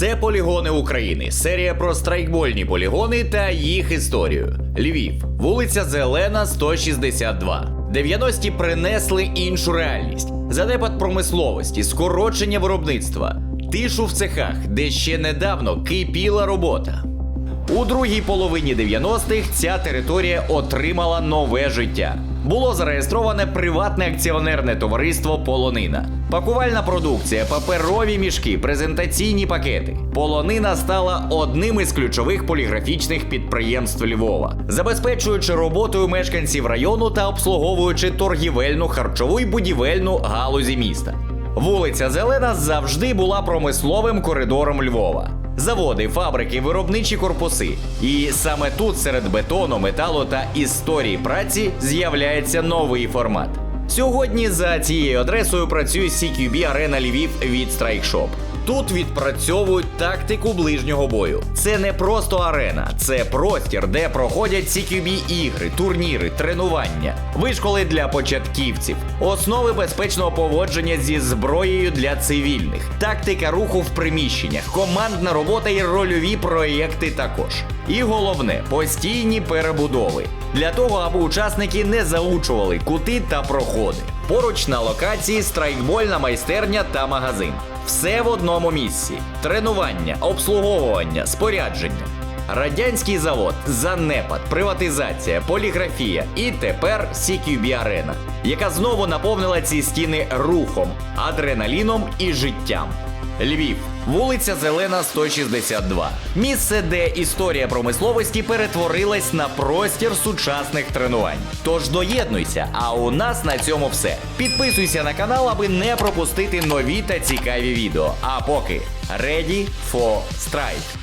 Це полігони України. Серія про страйкбольні полігони та їх історію. Львів, вулиця Зелена, 162. 90-ті принесли іншу реальність: занепад промисловості, скорочення виробництва, тишу в цехах, де ще недавно кипіла робота. У другій половині 90-х ця територія отримала нове життя. Було зареєстроване приватне акціонерне товариство Полонина. Пакувальна продукція, паперові мішки, презентаційні пакети. Полонина стала одним із ключових поліграфічних підприємств Львова, забезпечуючи роботою мешканців району та обслуговуючи торгівельну, харчову і будівельну галузі міста. Вулиця Зелена завжди була промисловим коридором Львова. Заводи, фабрики, виробничі корпуси. І саме тут, серед бетону, металу та історії праці, з'являється новий формат. Сьогодні за цією адресою працює CQB Арена Львів від Strike Shop. Тут відпрацьовують тактику ближнього бою. Це не просто арена, це простір, де проходять CQB ігри, турніри, тренування, вишколи для початківців, основи безпечного поводження зі зброєю для цивільних, тактика руху в приміщеннях, командна робота і рольові проєкти також. І головне постійні перебудови для того, аби учасники не заучували кути та проходи. Поруч на локації страйкбольна майстерня та магазин. Все в одному місці: тренування, обслуговування, спорядження. Радянський завод, занепад, приватизація, поліграфія і тепер CQB Арена, яка знову наповнила ці стіни рухом, адреналіном і життям. Львів, вулиця Зелена, 162. Місце, де історія промисловості перетворилась на простір сучасних тренувань. Тож доєднуйся, а у нас на цьому все. Підписуйся на канал, аби не пропустити нові та цікаві відео. А поки ready for strike!